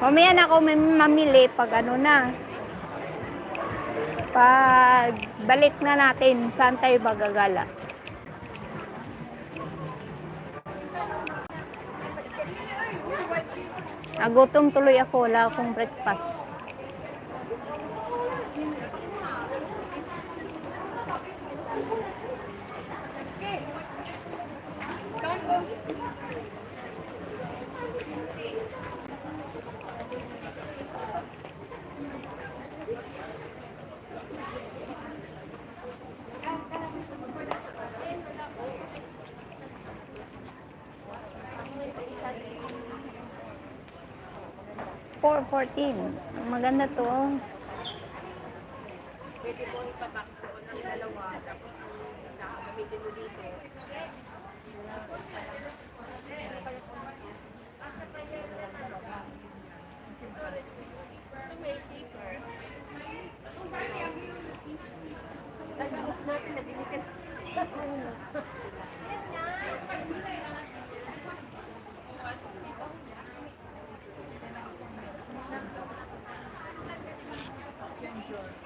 Mamaya na ako mamili pag ano na. Pag balik na natin, saan tayo magagala? Nagutom tuloy ako, wala akong breakfast. Four fourteen. Maganda to. Pwede mo ipabox doon ng dalawa, tapos ang isa, gamitin mo dito.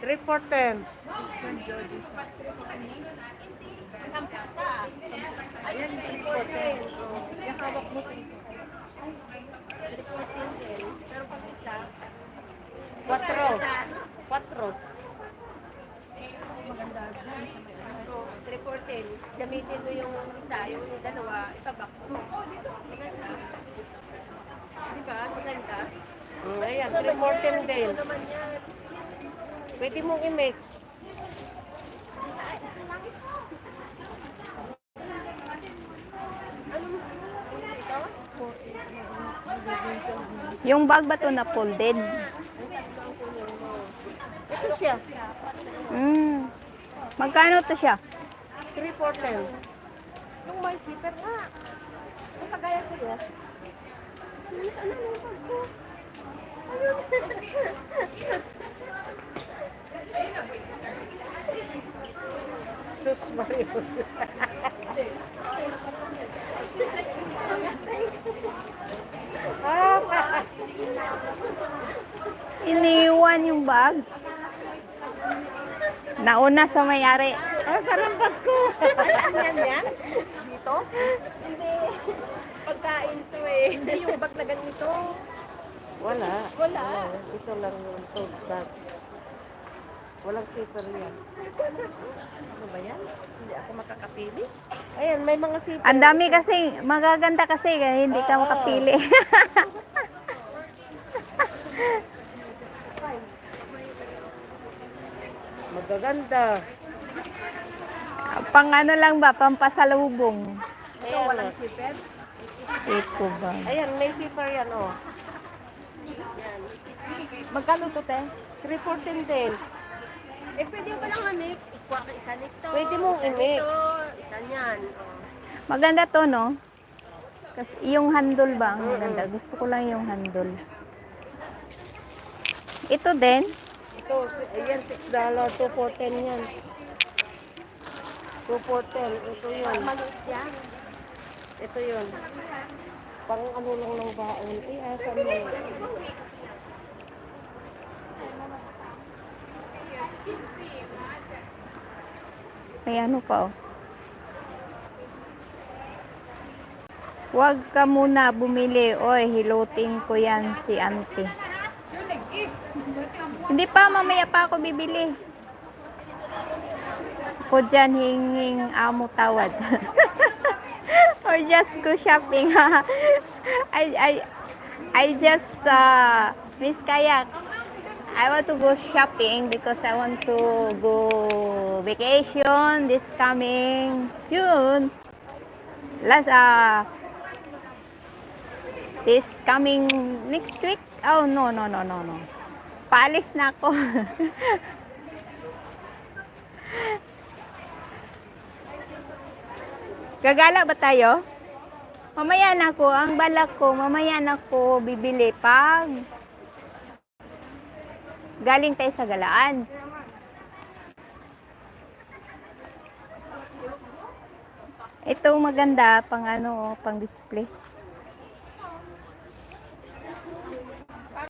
3-4-10. Ayan, 3-4-10. Yakawak mo 3-4-10. Pero pag isa, 4. 4. Maganda. 3-4-10. Gamitin mo yung isa, yung dalawa, ipabox mo. Maganda. Diba? Maganda. Ayan, 3-4-10 din. Ito naman yan. Pwede mong i-mix. Yung bag ba to na folded? Ito siya. Mm. Magkano to siya? Three for ten. Yung may zipper nga. Yung kagaya sa'yo. Ano yung bag ko? Ayun. Sus Mario. ah, Iniwan yung bag. Nauna sa may-ari. ah, sarang bag ko. yan yan? Dito? Hindi. Pagkain to eh. Hindi yung bag na ganito. Wala. Wala. Ito lang yung tote bag. Walang paper yan. Ano ba yan? Hindi ako makakapili. Ayan, may mga sipon. Ang dami kasi, magaganda kasi, kaya hindi ka Oo. makapili. Magaganda. Pang ano lang ba, pampasalubong. Ito walang zipper. Ito ba? Ayan, may zipper yan, oh. Magkano to, te? 314 din. Eh, pwede mo palang mix Ikuha ka isa nito. Pwede mong isa i-mix. nito, Isa niyan. Oh. Maganda to, no? Kasi yung handle ba, ang maganda. Gusto ko lang yung handle. Ito din. Ito, ayan, 6 dollar, 2 for 10 yan. 2 for 10, ito yun. Maliit yan. Ito yun. Pang ano lang ng baon. Eh, asan mo? May ano pa, oh. Huwag ka muna bumili. Oy, hilutin ko yan si auntie. Hindi pa, mamaya pa ako bibili. Ako dyan hinging amo tawad. Or just go shopping. I, I, I just, uh, Miss Kayak, I want to go shopping because I want to go vacation this coming June. Last, uh, this coming next week. Oh, no, no, no, no, no. Paalis na ako. Gagala ba tayo? Mamaya na ako. Ang balak ko, mamaya na ako bibili pag galing tayo sa galaan. Ito maganda pang ano, pang display.